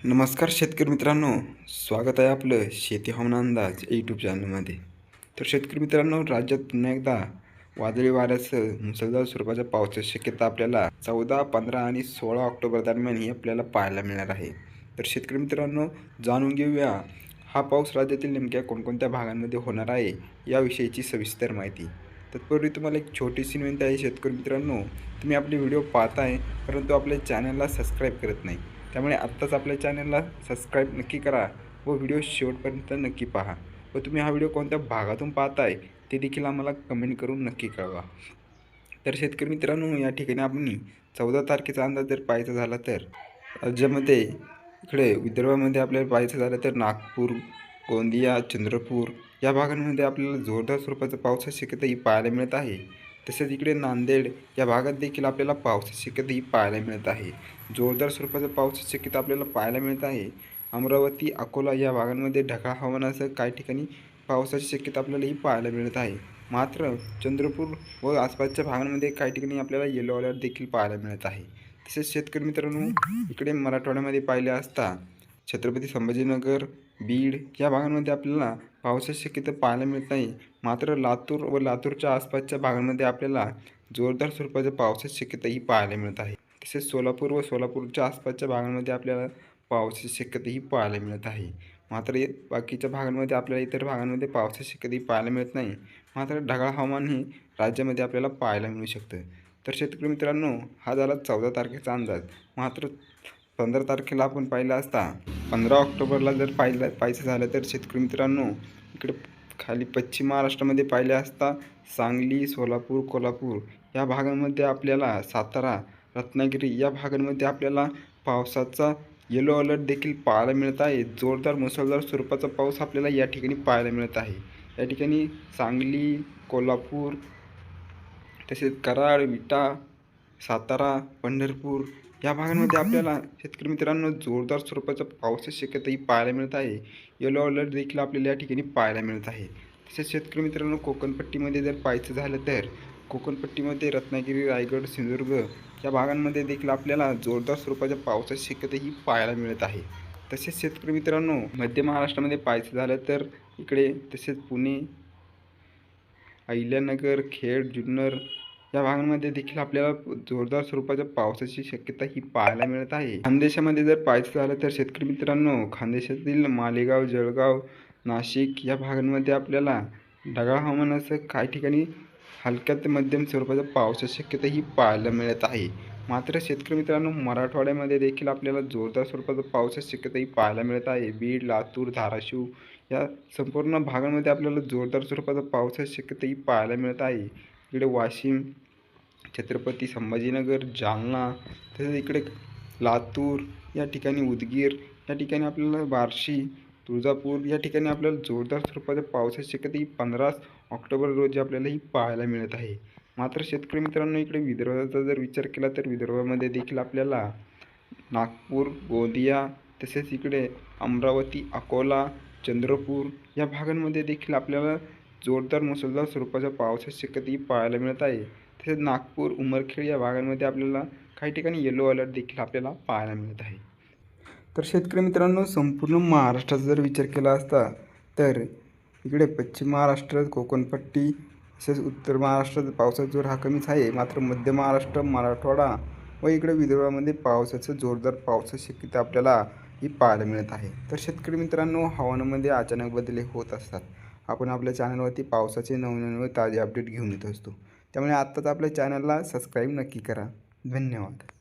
नमस्कार शेतकरी मित्रांनो स्वागत आहे आपलं शेती हवामान अंदाज यूट्यूब चॅनलमध्ये तर शेतकरी मित्रांनो राज्यात पुन्हा एकदा वादळी वाऱ्यासह मुसळधार स्वरूपाच्या पावसाची शक्यता आपल्याला चौदा पंधरा आणि सोळा ऑक्टोबर दरम्यान ही आपल्याला पाहायला मिळणार आहे. तर शेतकरी मित्रांनो जाणून घेऊया हा पाऊस राज्यातील नेमक्या कोणकोणत्या भागांमध्ये होणार आहे याविषयीची सविस्तर माहिती. तत्पूर्वी तुम्हाला एक छोटीशी विनंती आहे शेतकरी मित्रांनो तुम्ही आपले व्हिडिओ पाहताय परंतु आपल्या चॅनलला सबस्क्राईब करत नाही. त्यामुळे आत्ताच आपल्या चॅनलला सबस्क्राईब नक्की करा व व्हिडिओ शेवटपर्यंत नक्की पहा. व तुम्ही हा व्हिडिओ कोणत्या भागातून पाहताय ते देखील आम्हाला कमेंट करून नक्की कळवा. तर शेतकरी मित्रांनो या ठिकाणी आपण चौदा तारखेचा अंदाज जर पाहायचा झाला तर राज्यामध्ये इकडे विदर्भामध्ये आपल्याला पाहायचं झालं तर नागपूर गोंदिया चंद्रपूर या भागांमध्ये आपल्याला जोरदार स्वरूपाचा पावसाची शक्यता ही पाहायला मिळत आहे. तसेच इकडे नांदेड या भागात देखील आपल्याला पावसाची शक्यता ही पाहायला मिळत आहे. जोरदार स्वरूपाचा पावसाची शक्यता आपल्याला पाहायला मिळत आहे. अमरावती अकोला या भागांमध्ये ढगाळ हवामानासह काही ठिकाणी पावसाची शक्यता आपल्यालाही पाहायला मिळत आहे. मात्र चंद्रपूर व आसपासच्या भागांमध्ये काही ठिकाणी आपल्याला येलो अलर्ट देखील पाहायला मिळत आहे. तसेच शेतकरी मित्रांनो इकडे मराठवाड्यामध्ये पाहिले असता छत्रपती संभाजीनगर बीड या भागांमध्ये आपल्याला पावसाची शक्यता पाहायला मिळत नाही. मात्र लातूर व लातूरच्या आसपासच्या भागांमध्ये आपल्याला जोरदार स्वरूपाच्या पावसाची शक्यता ही पाहायला मिळत आहे. तसेच सोलापूर व सोलापूरच्या आसपासच्या भागांमध्ये आपल्याला पावसाची शक्यता ही पाहायला मिळत आहे. मात्र बाकीच्या भागांमध्ये आपल्याला इतर भागांमध्ये पावसाची शक्यताही पाहायला मिळत नाही. मात्र ढगाळ हवामान हे राज्यामध्ये आपल्याला पाहायला मिळू शकतं. तर शेतकरी मित्रांनो हा झाला चौदा तारखेचा अंदाज. मात्र पंधरा तारखेला आपण पाहिलं असता. पंधरा ऑक्टोबरला जर पाहिलं पाहायचं झालं तर शेतकरी मित्रांनो इकडे खाली पश्चिम महाराष्ट्रामध्ये पाहिले असता सांगली सोलापूर कोल्हापूर या भागांमध्ये आपल्याला सातारा रत्नागिरी या भागांमध्ये आपल्याला पावसाचा येलो अलर्ट देखील पाहायला मिळत आहे. जोरदार मुसळधार स्वरूपाचा पाऊस आपल्याला या ठिकाणी पाहायला मिळत आहे. या ठिकाणी सांगली कोल्हापूर तसेच कराड विटा सातारा पंढरपूर या भागांमध्ये आपल्याला शेतकरी मित्रांनो जोरदार स्वरूपाचा पावसाची शक्यता ही पाहायला मिळत आहे. येलो अलर्ट देखील आपल्याला या ठिकाणी पाहायला मिळत आहे. तसेच शेतकरी मित्रांनो कोकणपट्टीमध्ये जर पाहायचं झालं तर कोकणपट्टीमध्ये रत्नागिरी रायगड सिंधुदुर्ग या भागांमध्ये देखील आपल्याला जोरदार स्वरूपाच्या पावसाची शक्यता ही पाहायला मिळत आहे. तसेच शेतकरी मित्रांनो मध्य महाराष्ट्रामध्ये पाहायचं झालं तर इकडे तसेच पुणे अहिल्यानगर खेड जुन्नर या भागांमध्ये देखील आपल्याला जोरदार स्वरूपाच्या पावसाची शक्यता ही पाहायला मिळत आहे. खानदेशामध्ये जर पाहायचं झालं तर शेतकरी मित्रांनो खानदेशातील मालेगाव जळगाव नाशिक या भागांमध्ये आपल्याला ढगाळ हवामानासह काही ठिकाणी हलक्या ते मध्यम स्वरूपाच्या पावसाची शक्यता ही पाहायला मिळत आहे. मात्र शेतकरी मित्रांनो मराठवाड्यामध्ये देखील आपल्याला जोरदार स्वरूपाचा पावसाची शक्यता ही पाहायला मिळत आहे. बीड लातूर धाराशिव या संपूर्ण भागांमध्ये आपल्याला जोरदार स्वरूपाचा पावसाची शक्यता ही पाहायला मिळत आहे. इकडे वाशिम छत्रपती संभाजीनगर जालना तसेच इकडे लातूर या ठिकाणी उदगीर या ठिकाणी आपल्याला बार्शी तुळजापूर या ठिकाणी आपल्याला जोरदार स्वरूपाच्या पावसाची शक्यता ही पंधरा ऑक्टोबर रोजी आपल्याला ही पाहायला मिळत आहे. मात्र शेतकरी मित्रांनो इकडे विदर्भाचा जर विचार केला तर विदर्भामध्ये देखील आपल्याला नागपूर गोंदिया तसेच इकडे अमरावती अकोला चंद्रपूर या भागांमध्ये देखील आपल्याला जोरदार मुसळधार स्वरूपाच्या पावसाची शक्यता ही पाहायला मिळत आहे. तसेच नागपूर उमरखेड या भागांमध्ये आपल्याला काही ठिकाणी येलो अलर्ट देखील आपल्याला पाहायला मिळत आहे. तर शेतकरी मित्रांनो संपूर्ण महाराष्ट्राचा जर विचार केला असता तर इकडे पश्चिम महाराष्ट्र कोकणपट्टी तसेच उत्तर महाराष्ट्रात पावसाचा जोर हा कमीच आहे. मात्र मध्य महाराष्ट्र मराठवाडा व इकडे विदर्भामध्ये पावसाचं जोरदार पावसाची शक्यता आपल्याला ही पाहायला मिळत आहे. तर शेतकरी मित्रांनो हवामानामध्ये अचानक बदल होत असतात. आपण आपल्या चॅनलवरती पावसाचे नवनवे व ताजे अपडेट घेऊन येत असतो. त्यामुळे आत्ताच आपल्या चॅनलला सबस्क्राईब नक्की करा. धन्यवाद.